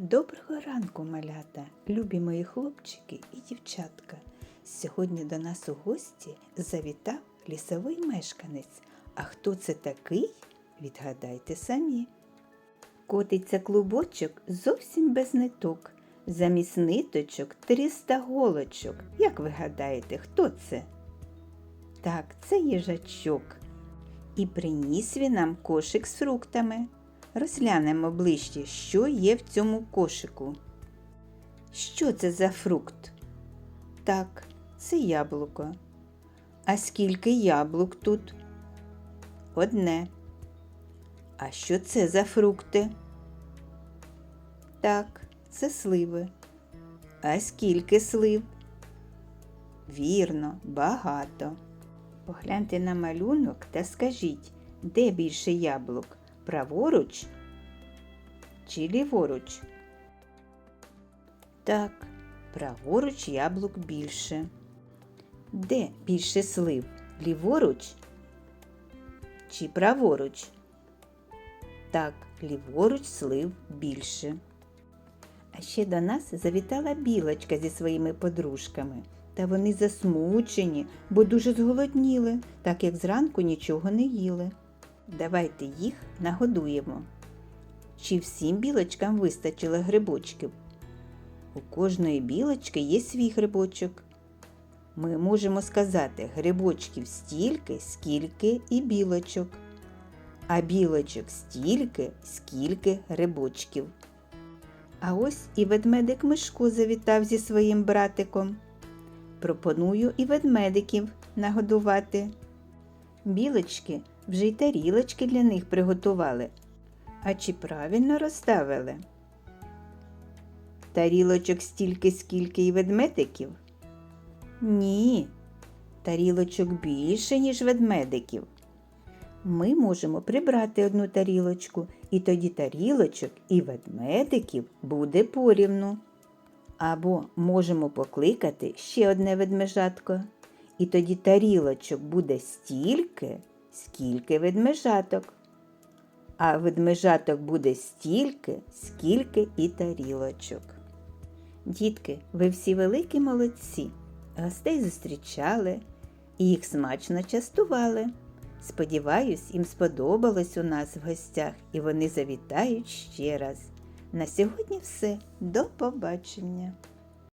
Доброго ранку, малята, любі мої хлопчики і дівчатка. Сьогодні до нас у гості завітав лісовий мешканець. А хто це такий? Відгадайте самі. Котиться клубочок зовсім без ниток. Замість ниточок 300 голочок. Як ви гадаєте, хто це? Так, це їжачок. І приніс він нам кошик з фруктами. Розглянемо ближче, що є в цьому кошику. Що це за фрукт? Так, це яблуко. А скільки яблук тут? Одне. А що це за фрукти? Так, це сливи. А скільки слив? Вірно, багато. Погляньте на малюнок та скажіть, де більше яблук? Праворуч чи ліворуч? Так, праворуч яблук більше. Де більше слив? Ліворуч чи праворуч? Так, ліворуч слив більше. А ще до нас завітала білочка зі своїми подружками. Та вони засмучені, бо дуже зголодніли, так як зранку нічого не їли. Давайте їх нагодуємо. Чи всім білочкам вистачило грибочків? У кожної білочки є свій грибочок. Ми можемо сказати грибочків стільки, скільки і білочок, а білочок стільки, скільки грибочків. А ось і ведмедик Мишко завітав зі своїм братиком. Пропоную і ведмедиків нагодувати. Білочки вже й тарілочки для них приготували. А чи правильно розставили? Тарілочок стільки, скільки і ведмедиків? Ні, тарілочок більше, ніж ведмедиків. Ми можемо прибрати одну тарілочку, і тоді тарілочок і ведмедиків буде порівну. Або можемо покликати ще одне ведмежатко, і тоді тарілочок буде стільки, скільки ведмежаток. А ведмежаток буде стільки, скільки і тарілочок. Дітки, ви всі великі молодці. Гостей зустрічали і їх смачно частували. Сподіваюсь, їм сподобалось у нас в гостях, і вони завітають ще раз. На сьогодні все. До побачення!